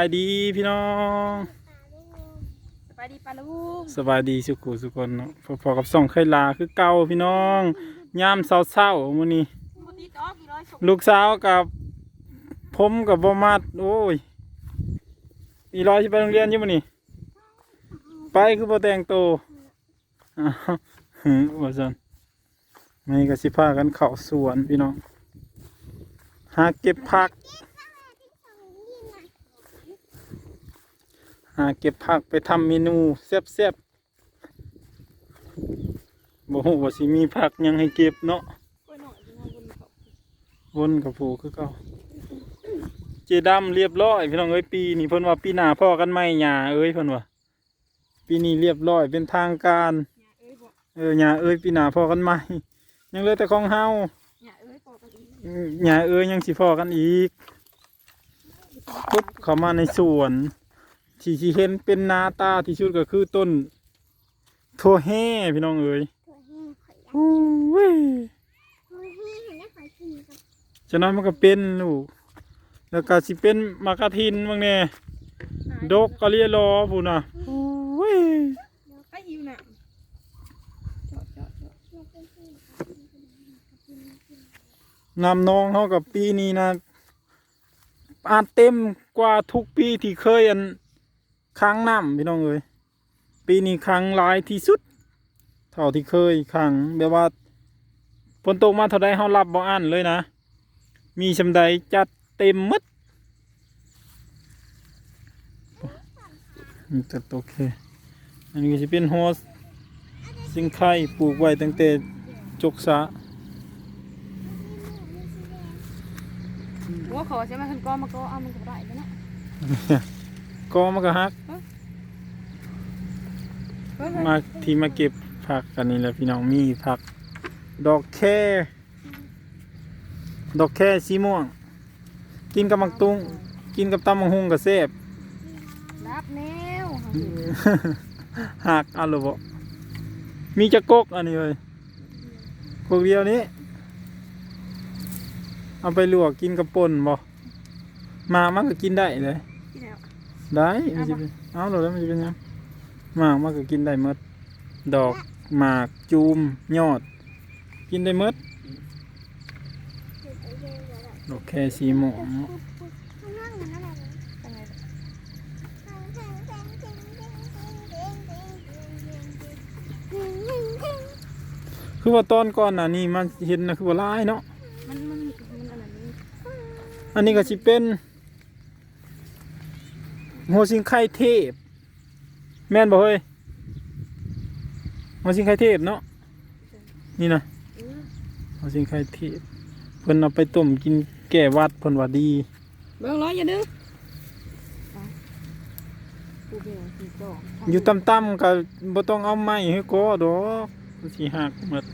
บายดีพี่น้องสบายดีปลาลูกสบายดีสุขุสุคนเนาะพอๆกับส่องไข่ลาคือเก่าพี่น้องยามเศร้าๆมื้อนี้บุตรีตอกกี่ร้อยสองลูกสาวกับผมกับบ่มัดโอ้ยอีร้อยสิไปโรงเรียนอยู่มื้อนี้ไปคือบ่แต่งตัวอ้าวหือว่าซั่นนี่ก็สิพากันเข้าสวนพี่น้องหาเก็บผัก หาเก็บผักไปทำเมนูแซ่บๆบ่ฮู้ว่าสิมีผักยังให้เก็บเนาะวนกับผูคือเก่าเจดำเรียบร้อยพี่น้องเอ้ยปีนี้เพิ่นว่าปีหน้าพ่อกันใหม่หญ้าเอ้ยเพิ่นว่าปีนี้เรียบร้อยเป็นทางการเออหญ้าเอ้ยปีหน้าพ่อกันใหม่ยังเหลือแต่ของเฮาเนี่ยเอ้ยบอกันอีกหญ้าเอ้ยยังสิพ่อกันอีกปุ๊บเข้ามาในสวน ที่ที่เห็นเป็นหน้าตาที่สุดก็คือต้นโทแห่พี่น้องเอ้ยอู้ยจะน้อยมันก็เป็นลูกแล้วก็สิเป็นมากระทินบางแน่ดกกะเลียรอพูนน่ะอู้ยไอ้อิวน่ะเจาะเจาะเจาะนำน้องเขากับปีนี้นะอาจเต็มกว่าทุกปีที่เคยอัน ค้างน้ำพี่น้องเอ้ยปีนี้ค้างหลายที่สุด เท่าที่เคยค้างแบบว่าฝนตกมาเท่าใดเขารับบ่อั้นเลยนะ มีชำใดจัดเต็มมดนี่จะโอเค อันนี้ก็จะเป็นโฮสสิงไข่ปลูกไว้ตั้งแต่จกสะหัวเขาใช่ไหมคันก้อมาก็เอามันก็ได้แล้วนะ ก็มันก็ฮักเฮ้ยมาที่มาเก็บผักกันนี่แหละพี่น้องมีผัก ดอกแค่ ดอกแค่สีม่วง กินกับมักตุ้งกินกับตำมังหุงกับเซบรับแนวหักเอันหรือบ่มีจะกกอันนี้เลยกกเดียวนี้ เอาไปลวกกินกับป่นบ่มามันก็กินได้เลยที่ ไหนได้มันจะเป็นเอาเราแล้วมันจะเป็นยังหมากมันก็กินได้หมด ดอกหมากจูมยอด กินได้หมดดอกแค่สีหมองยังไงคือว่าตอนก่อนน่ะนี่มันเห็นนะคือว่าร้ายเนาะมันมันมันอะไรนี้อันนี้ก็สิเป็น หัวสิงไข่เทพ แม่นบ่เฮ้ยหัวสิงไข่เทพเนาะนี่นะเออหัวสิงไข่เทพเพิ่นเอาไปต้มกินแก้หวัดเพิ่นว่าดีเบิ่งร้อยอย่าดึงปูเบลสีดอกอยู่ต่ำๆก็บ่ต้องเอาไม้ให้กอดอกมันสิหักหมด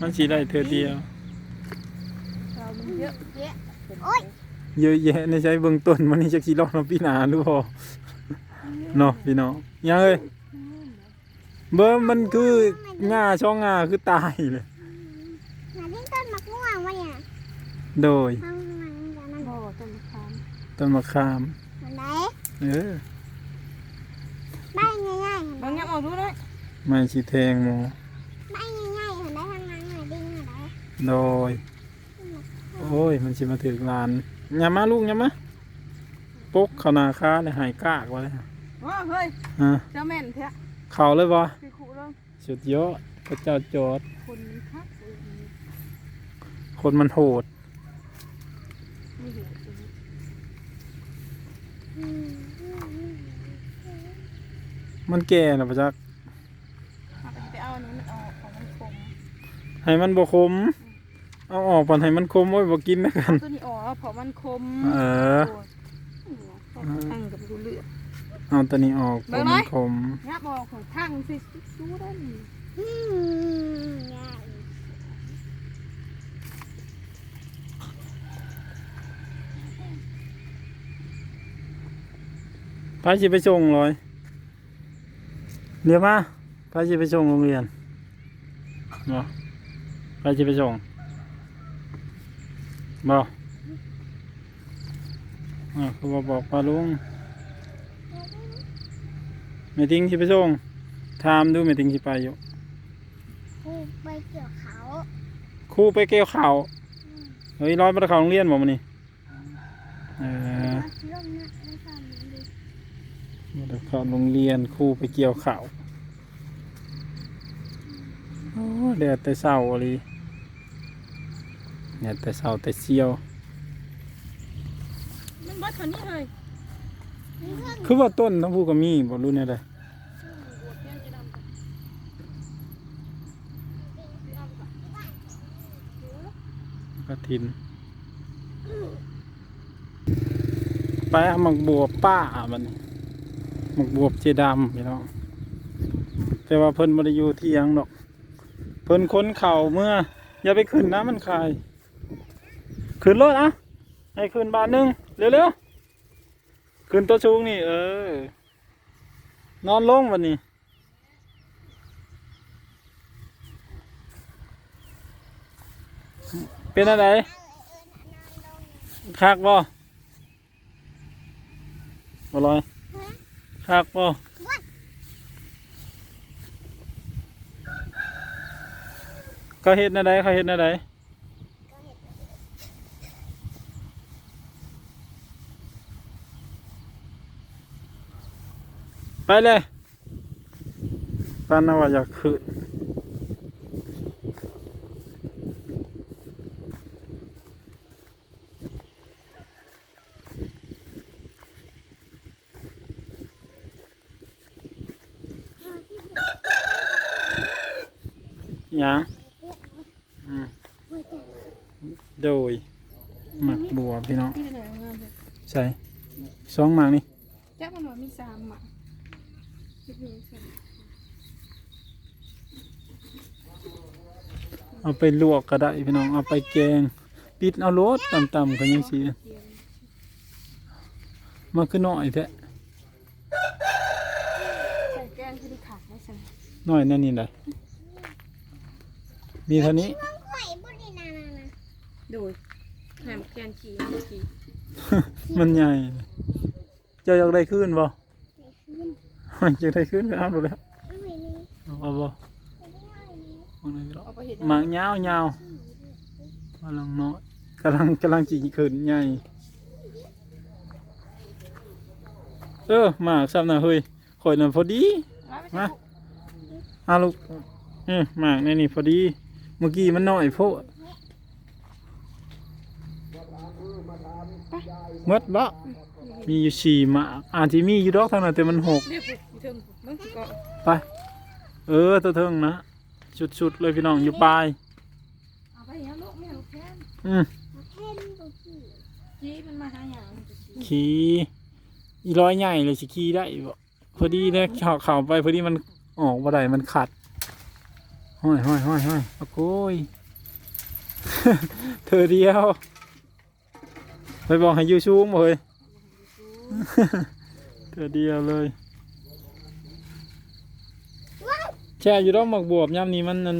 มันสิได้เทื่อเดียวเรามันเยอะแยะ เยอะแยะในใช้เบื้องต้นมันนี่จักสิรอดมาพี่นาหรือบ่เนาะพี่น้องยังเอ้ยเบิ่งมันคือหญ้าช่องหญ้าคือตายเลยหาที่ต้นมะม่วงวะเนี่ยโดยมันมันจะมันบ่ต้นมะขามต้นมะขามมันไหนเออใบง่ายๆเห็นไหมบางอย่างออกดูเลยไม้สิแทงหมูใบง่ายๆเห็นไหมทางนั้นหน่อยดิ้งหน่อยไหมโดยโอ้ยมันสิมาถึงลานอ ย่ามาลูกอย่ามาปกเข้าหนาคาเลยหายกากว่าเลยว้าเฮ้ยฮะเจ้าแม่นแท้เข้าเลยบ่คือขู่เลยสุดยอดพระเจ้าโจอด คนมันคักเลยคนมันโหดไม่เห็นอืมอืมอืมมันแก่นะพระจักเอาไปเอาอันนี้มันออกของมันคมให้มันบ่คม เอาออกปันให้มันคมโอ้ยบ่กินนะกัน ตัวนี้ออกแล้วเพราะมันคมเออทั้งกับดูเลือด เอาตัวนี้ออกเบิ่ตัวงหน่มัอยนคมงับออกของทั้งสิดูได้นี่อืมง่ายพาสิไปส่งเลยเดี๋ยวมาพาสิไปส่งโรงเรียนบ่พาสิไปส่ง บ่ออ่าคือว่าบอกปลาลุงแม่ติงสิไปส่งถามดูแม่ติงสิไปอยู่กูไปเกี่ยวเขาครูไปเกี่ยวข้าวเฮ้ยร้อยบ่ได้เข้าโรงเรียนบ่มื้อนี้เออลงนะไม่ทำมันดิบ่ได้เข้าโรงเรียนครูไปเกี่ยวข้าวโอ้แดดแต่เช้าอะลี แดดแต่เช้าแต่เชียว มันบดเท่านี้เลยคือว่าต้นทั้งผู้ก็มีบ่รู้แนวใดหัวแก้วจะดำกับกระถินไปเอาหมักบวบป้าบัดนี้หมักบวบเจดำพี่น้องแต่ว่าเพิ่นบ่ได้อยู่เที่ยงดอก เพิ่นค้นเข่าเมื่อ อย่าไปขึ้นนะมันคาย ขึ้นรถอะให้ขึ้นบาทหนึงเร็วๆขึ้นตัวสูงนี่เออ นอนลงวันนี้เป็นอะไรคักบ่บ่ลอยคักบ่เขาเฮ็ดอะไรเขาเฮ็ดอะไร ไปเลยปานนว่าอยากขึ้นยังอืมโดยหมักบัวพี่น้องใส่สองหมากนี่แจ๊บมันบอกมีสามหมาคิดดูสิ เอาไปลวกก็ได้พี่น้อง เอาไปแกง ปิดเอารสต่ำๆก็ยังสีเทียนมาคือน้อยแท้ใส่แกงที่ได้ขาดได้ใส่น้อยนั่นนี่ได้มีเท่านี้ช่วงข่อยบุรีนานานะโดยแหมแกงขี่เมื่อกี้มันใหญ่ เจ้าอยากได้ขึ้นบ่ ไปขึ้นอยากได้ขึ้นก็เอาดูแล้วเอาไปเลยเอาบ่ไปได้เลยเอาเลยพี่น้องเอาไปเห็ดหมากยาวยาวกำลังน้อยกำลังกำลังจีขึ้นใหญ่เออหมากซ้ำนะเฮ้ยข่อยนั่นพอดีมาอาลูกเออหมากในนี่พอดี เมื่อกี้มันน้อยโพดเมดบ่มีอยู่สี่หมากอาจจะมีอยู่ดอกทางนั้นแต่มันหก เทิงผูกมันก็ไปเออตัวเทิงนะชุดๆเลยพี่น้องอยู่ปลายเอาไปยังลูกไม่เอาแค่นอืมขี้มันมาหาอย่างขี่อีร้อยใหญ่เลยสิขี่ได้บ่พอดีเนี่ยเขาเข่าไปพอดีมันออกบ่ได้มันขัดห้อยห้อยห้อยห้อยโอ้โกยเธอเดียวไปบอกให้ยูชูมเลยเธอเดียวเลย แช่อยู่รอบหมอกบวบย่ำนี้มันนั่น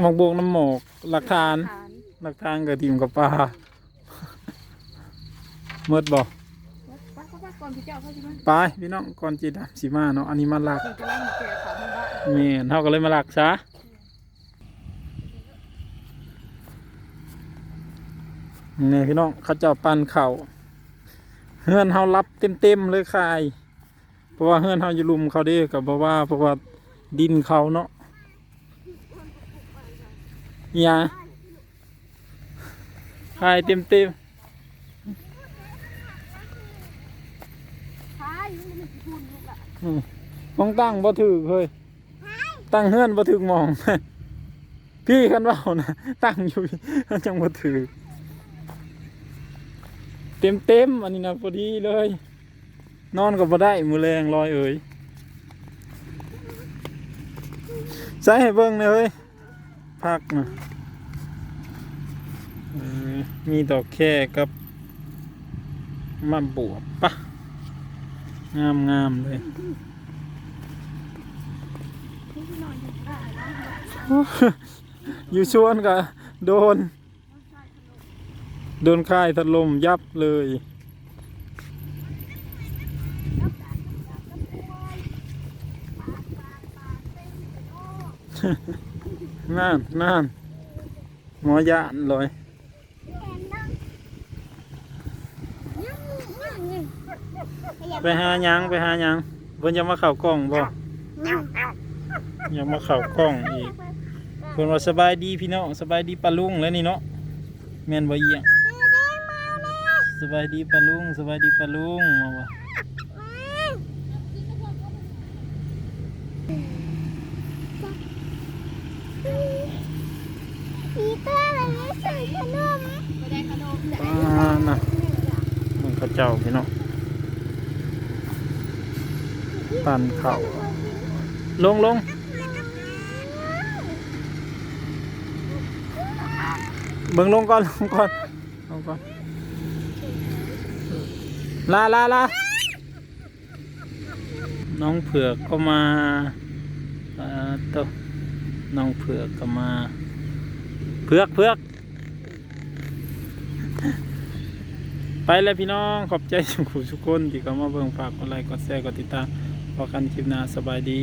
หมอกบวกน้ำหมอกหลักฐาน หลักฐานกับทีมกับปลาเมื่อบอกป้าก็ป้าก่อนพี่เจ้าเขาใช่ไหมไปพี่น้องก่อนจีดำสีมาเนาะอันนี้มาหลักจะไล่มาแก่ขามันบ้าเมนเท่าก็เลยมาหลักซะนี่พี่น้องเขาเจ้าปันเข่าเฮือนเฮารับเต็มๆเลยคาย เพราะว่าเฮือนเฮาอยู่ลุมเขาเด้กับเพราะว่าเพราะว่าดินเขาเนาะอิหยาคายเต็มๆใช่มันมีทุนลูกอะต้องตั้งบ่ถึกเฮ้ยตั้งเฮือนบ่ถึกมอง พี่คันเว่านะตั้งอยู่พี่มันจังบ่ถึกเต็มเต็มอันนี้นะพอดีเลย นอนก็บ่ได้มือแรงลอยเอ่ยใส่ให้เบิ่งเลยเฮ้ยพักนะมีดอกแค่กับมะบวบปะงามงามเลยอยู่ชวนก็โดน โดนค่ายถล่มยับเลย นั่นนั่นหมอยานเลยไปหายังไปหายังเพิ่นจะมาเข้ากล้องบ่ยังมาเข้ากล้องอีกเพิ่นว่าสบายดีพี่น้องสบายดีปะลุงแล้วนี่เนาะแม่นบ่เอียงสบายดีปะลุงสบายดีปะลุงมาว่า ปีเตอร์อะไรใส่ขนมไม่ได้ขนมแต่อ่าน่ะมึงเขาเจ้าพี่น้องปั่นเข่าลงลงเบิ่งลงก่อนลงก่อนลงก่อนลาลาลาน้องเผือกก็มาอ่าโตะน้องเผือกก็มา เพือกเพือกไปเลยพี่น้องขอบใจทุกคนที่เข้ามาเบิ่งฝากกดไลค์กดแชร์กดติดตามพอกันคลิปหน้าสบายดี